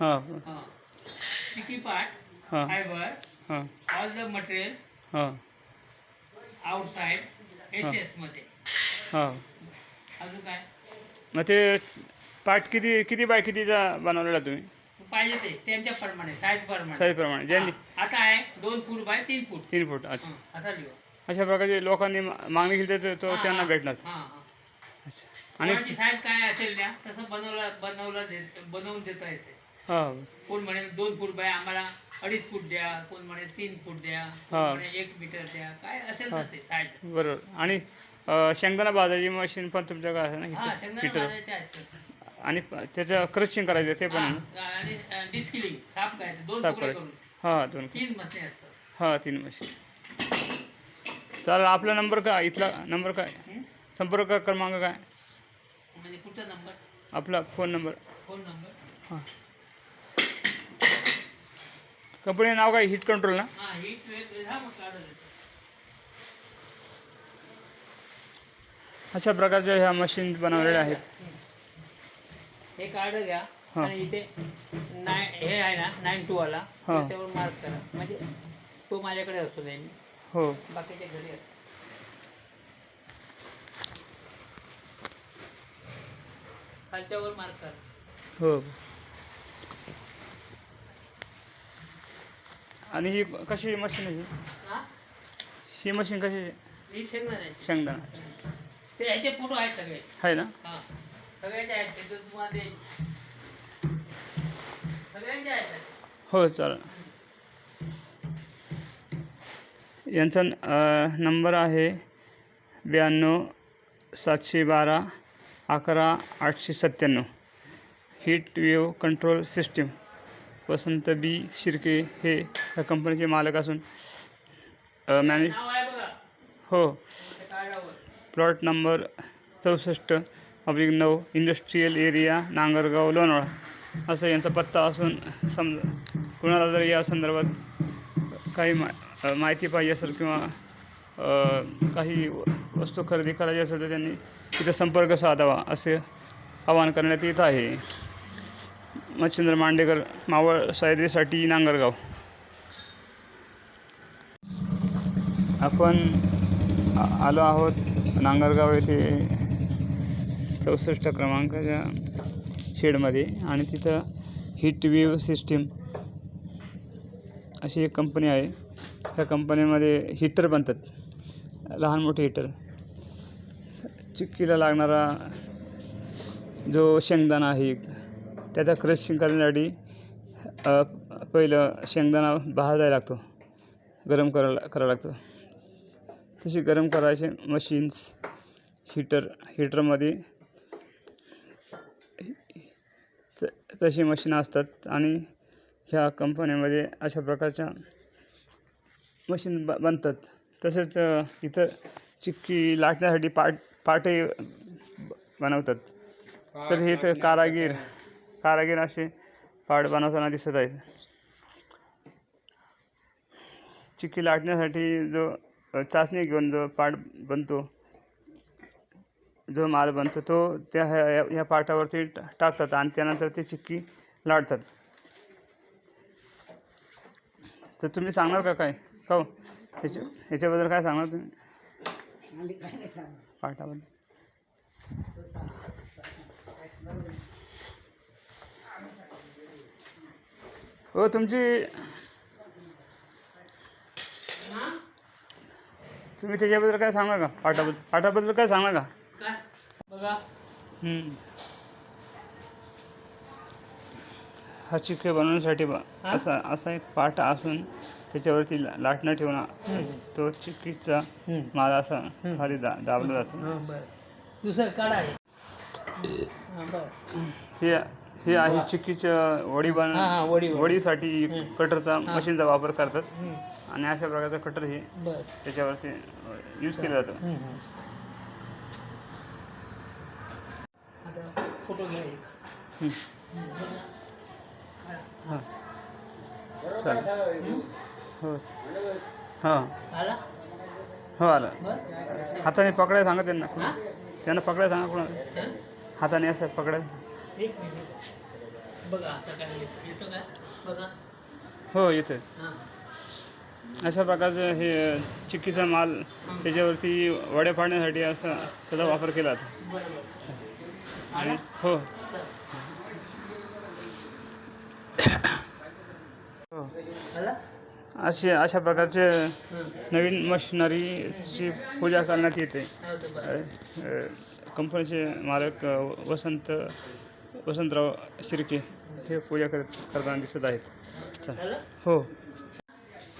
हां. हां part, हां. fiber, हां. the material हां. outside, SS मध्ये. हां. अजून काय? मग ते पार्ट किती किती बाय कितीचा बनवलेला तुम्ही? पाहिजे ते त्यांच्या प्रमाणे साईज प्रमाणे. साईजप्रमाणे ज्यांनी हा, आता आहे दोन फूट बाय तीन फूट. तीन फूट अच्छा. हं, असा लिहू. अशा प्रकारचे लोकांनी मा- मागणी केली तर तो त्यांना भेटणार. हां हां. अच्छा. आणि कोणाची साईज काय असेल त्या तसं बनवलं बनवलं दे- बनवून देता येते. कोण म्हणे दोन फूट बाय आम्हाला अडीच फूट द्या कोण म्हणे तीन फूट द्या कोण हा. एक मीटर द्या काय असेल हा. तसे साईज बरोबर. आणि अं, शेंगदाणा भाजायची मशीन पण तुमच्याकडे आहे ना हा हिटर शेंगदाणा हिटर भाजायचे आहेत आणि प- त्याचं क्रशिंग करायचं ते पण आहे ना? हा, आणि डिस्किलिंग साफ करायचे दोन साफ तुकडे करायचं. करून. हां दोन तीन मशनी असतात. हां तीन मशीन. चालेल आपला नंबर काय? इथला नंबर काय? हं? संपर्क क्रमांक काय? म्हणजे कुठचा नंबर? आपला फोन नंबर. Phone number. हां. कंपनी नाव काय? हिट कंट्रोल ना. अशा प्रकारच्या ह्या मशीन बनवलेल्या आहेत. हे कार्ड घ्या. आणि इथे हे आहे ना नाईन टू वाला. त्याच्यावर मार्क करा. म्हणजे तो माझ्याकडे असतो नेहमी. हो. बाकीच्या घरी असतो. खालच्यावर मार्क करा. हो. आणि ही कशी मशीन आहे ही? हा? मशीन कशी आहे? ही शेंगदाणा ते ह्याचे फोटो आहेत सगळे. आहे ना? हा. सगळ्यांचे आहेत ते तर तुम्हाला देईन सगळ्यांचे आहेत त्याचे. हो चालेल. यांचा अ, नंबर आहे ब्याण्णव सातशे बारा अकरा आठशे सत्त्याण्णव. Heat wave control system Vasant B Shirke हे ह्या कंपनीचे मालक असून मॅने हो. प्लॉट नंबर चौसष्ट अब्लिक नऊ इंडस्ट्रीयल एरिया नांगरगाव लोणावळा. असं यांचा पत्ता असून समजा कुणाला जर या संदर्भात काही मा माहिती पाहिजे असेल किंवा काही वस्तू खरेदी करायची असेल तर त्यांनी तिथं संपर्क साधावा असे आवाहन करण्यात येत आहे. मच्छिंद्र मांडेकर मावळ सह्याद्रीसाठी नांगरगाव. आपण आलो आहोत नांगरगाव येथे चौसष्ट क्रमांकाच्या शेडमध्ये आणि तिथं हिट वेव सिस्टीम अशी एक कंपनी आहे. त्या कंपनीमध्ये हिटर बनतात. लहान मोठे हिटर चिक्कीला लागणारा जो शेंगदाणा आहे त्याचा क्रशिंग करण्यासाठी पहिलं शेंगदाणा भाजायला लागतो. गरम करायला करायला लागतो. तशी गरम करायचे मशीन्स हीटर हीटरमध्ये त तशी मशीन असतात आणि ह्या कंपनीमध्ये अशा प्रकारच्या मशीन ब बनतात. तसेच इथं चिक्की लाटण्यासाठी पाट पाटे बनवतात. तर हे इथं कारागीर कारागीर असे पाट बनवताना दिसत आहेत. चिक्की लाटण्यासाठी जो चाचणी घेऊन जो पाट बनतो जो माल बनतो तो त्या ह्या ह्या- पाटावरती टाकतात आणि त्यानंतर ती चिक्की लाटतात. तर तुम्ही सांगणार का काय? का ह्याच्या ह्याच्याबद्दल काय सांगणार तुम्ही? पाटाबद्दल हो तुमची तुम्ही त्याच्याबद्दल काय सांगा का? पाटाबद्दल पाटाबद्दल काय सांगा का? काय बघा. हा चिक्के बनवण्यासाठी? असा असा एक पाट असून त्याच्यावरती लाटणं ठेवून तो चिक्कीचा माल असा खाली दा दाबला जातो. दुसरं काढा हां हे आहे चिक्कीच्या वडी बन हां हां वडी वडी वडीसाठी कटरचा मशीनचा वापर करतात. आणि अशा प्रकारचं कटर हे बरं. त्याच्यावरती यूज केलं जातं. हं, हं. आता फोटो घ्या एक. हं. हं, बघा. हां चालेल. हो. हां. आला? हो आलं. बरं. हाताने पकडायला सांगा त्यांना. हां? त्यांना पकडायला सांगा कोणाला? हाताने असं पकडायला. एक मिनिट बघा आता काय येतो येतो काय बघा. हो येतं हां. अशा प्रकारचं हे चिक्कीचा माल त्याच्यावरती वड्या पाडण्यासाठी असा त्याचा वापर केला जातो. आणि हो. हो. असे अशा प्रकारचे. नवीन मशिनरीची पूजा करण्यात येते. कंपनीचे मालक वसंत वसंतराव शिर्के हे पूजा करत करताना दिसत आहेत. हो.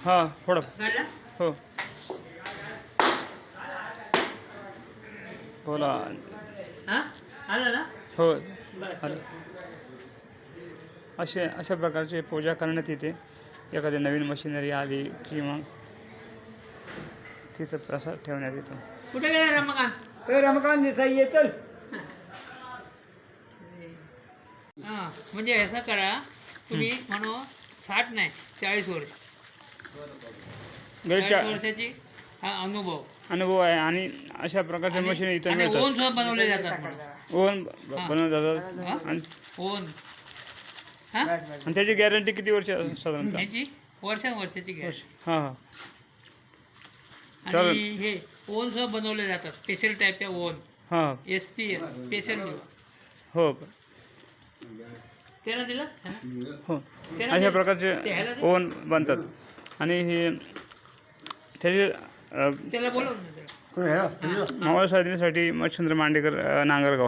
हां काढला हो. बोला. हां? हो. असे अशा प्रकारचे पूजा करण्यात येते. एखादी नवीन मशिनरी आली की मग तिचा प्रसाद ठेवण्यात येतो. कुठे गेला रमाकांत? रमकांत देसाई चल. म्हणजे असं करा तुम्ही म्हणू साठ नाही चाळीस वर्ष. चाळीस वर्षाची हा अनुभव. अनुभव आहे आणि अशा प्रकारच्या मशीन इथं मिळतात. ओन सुद्धा बनवले जातात ब- बनवले जातात. आणि ओन. हा? आणि त्याची गॅरंटी किती वर्ष असते साधारणतः? ह्याची वर्षा वर्षाची घ्या हाँ हाँ. आणि हे ओन सुद्धा बनवले जातात. स्पेशल टाईपच्या ओन. हाँ. एस पी एस स्पेशल हो. त्याला दिलं हा? हो अशा. प्रकारचे. ओव्हन बनतात आणि हे त्याचे त्याला बोलव. मावळ साधण्यासाठी मच्छिंद्र मांडेकर नांगरगाव